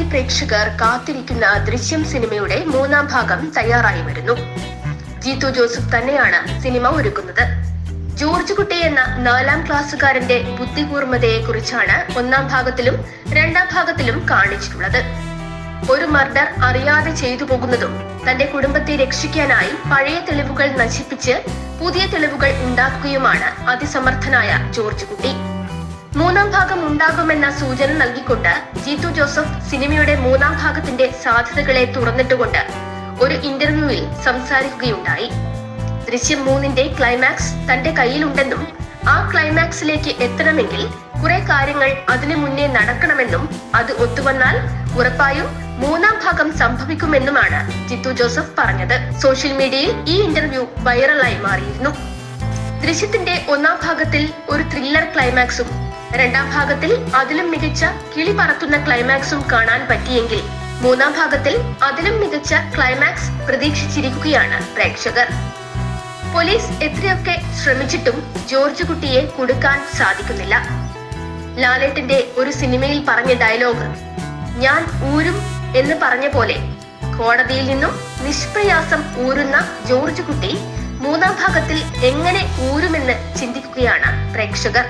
മലയാളി പ്രേക്ഷകർ കാത്തിരിക്കുന്ന ദൃശ്യം സിനിമയുടെ മൂന്നാം ഭാഗം തയ്യാറായി വരുന്നു. ജീത്തു ജോസഫ് തന്നെയാണ് സിനിമ ഒരുക്കുന്നത്. ജോർജ് കുട്ടി എന്ന നാലാം ക്ലാസ്സുകാരന്റെ ബുദ്ധികൂർമ്മതയെ കുറിച്ചാണ് ഒന്നാം ഭാഗത്തിലും രണ്ടാം ഭാഗത്തിലും കാണിച്ചിട്ടുള്ളത്. ഒരു മർഡർ അറിയാതെ ചെയ്തു പോകുന്നതും തന്റെ കുടുംബത്തെ രക്ഷിക്കാനായി പഴയ തെളിവുകൾ നശിപ്പിച്ച് പുതിയ തെളിവുകൾ ഉണ്ടാക്കുകയുമാണ് അതിസമർത്ഥനായ ജോർജ് കുട്ടി. മൂന്നാം ഭാഗം ഉണ്ടാകുമെന്ന സൂചന നൽകിക്കൊണ്ട് ജീത്തു ജോസഫ് സിനിമയുടെ മൂന്നാം ഭാഗത്തിന്റെ സാധ്യതകളെ തുറന്നിട്ടുകൊണ്ട് ഒരു ഇന്റർവ്യൂവിൽ സംസാരിക്കുകയുണ്ടായി. ദൃശ്യം മൂന്നിന്റെ ക്ലൈമാക്സ് തന്റെ കയ്യിലുണ്ടെന്നും ആ ക്ലൈമാക്സിലേക്ക് എത്തണമെങ്കിൽ കുറെ കാര്യങ്ങൾ അതിനു മുന്നേ നടക്കണമെന്നും അത് ഒത്തുവന്നാൽ ഉറപ്പായും മൂന്നാം ഭാഗം സംഭവിക്കുമെന്നുമാണ് ജിത്തു ജോസഫ് പറഞ്ഞത്. സോഷ്യൽ മീഡിയയിൽ ഈ ഇന്റർവ്യൂ വൈറലായി മാറിയിരുന്നു. ദൃശ്യത്തിന്റെ ഒന്നാം ഭാഗത്തിൽ ഒരു ത്രില്ലർ ക്ലൈമാക്സും രണ്ടാം ഭാഗത്തിൽ അതിലും മികച്ച കിളി പറത്തുന്ന ക്ലൈമാക്സും കാണാൻ പറ്റിയെങ്കിൽ മൂന്നാം ഭാഗത്തിൽ അതിലും മികച്ച ക്ലൈമാക്സ് പ്രതീക്ഷിച്ചിരിക്കുകയാണ് പ്രേക്ഷകർ. പോലീസ് എത്രയൊക്കെ ശ്രമിച്ചിട്ടും ജോർജ് കുട്ടിയെ കൊടുക്കാൻ സാധിക്കുന്നില്ല. ലാലേട്ടന്റെ ഒരു സിനിമയിൽ പറഞ്ഞ ഡയലോഗ് ഞാൻ ഊരും എന്ന് പറഞ്ഞ പോലെ കോടതിയിൽ നിന്നും നിഷ്പ്രയാസം ഊരുന്ന ജോർജ് കുട്ടി മൂന്നാം ഭാഗത്തിൽ എങ്ങനെ ഊരുമെന്ന് ചിന്തിക്കുകയാണ് പ്രേക്ഷകർ.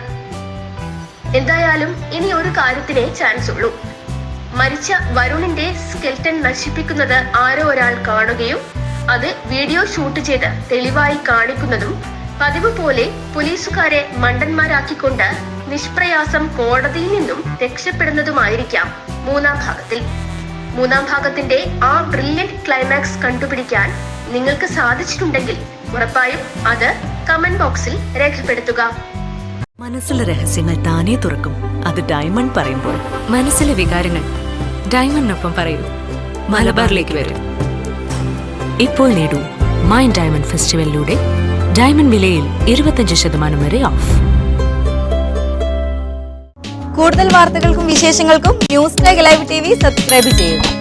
എന്തായാലും ഇനി ഒരു കാര്യത്തിനേ ചാൻസ് ഉള്ളൂ മരിച്ച വരുണിന്റെ സ്കെൽട്ടൺ നശിപ്പിക്കുന്നത് ആരോ ഒരാൾ കാണുകയും അത് വീഡിയോ ഷൂട്ട് ചെയ്ത് തെളിവായി കാണിക്കുന്നതും പതിവ് പോലെ പോലീസുകാരെ മണ്ടന്മാരാക്കിക്കൊണ്ട് നിഷ്പ്രയാസം കോടതിയിൽ നിന്നും രക്ഷപ്പെടുന്നതുമായിരിക്കാം മൂന്നാം ഭാഗത്തിൽ. മൂന്നാം ഭാഗത്തിന്റെ ആ ബ്രില്യന്റ് ക്ലൈമാക്സ് കണ്ടുപിടിക്കാൻ നിങ്ങൾക്ക് സാധിച്ചിട്ടുണ്ടെങ്കിൽ ഉറപ്പായും അത് കമന്റ് ബോക്സിൽ രേഖപ്പെടുത്തുക. മനസ്സിലെ രഹസ്യങ്ങൾ താനേ തുറക്കും. അത് ഡയമണ്ട് പറയുമ്പോൾ മനസ്സിലെ വികാരങ്ങൾ ഡയമണ്ടിനൊപ്പം പറയൂ. മലബാറിലേക്ക് വരും. ഇപ്പോൾ നേടൂ മൈൻഡ് ഡയമണ്ട് ഫെസ്റ്റിവലിലൂടെ ഡയമണ്ട് വിലയിൽ ഇരുപത്തഞ്ച് ശതമാനം വരെ ഓഫ്. കൂടുതൽ വാർത്തകൾക്കും വിശേഷങ്ങൾക്കും news live T V subscribe ചെയ്യുക.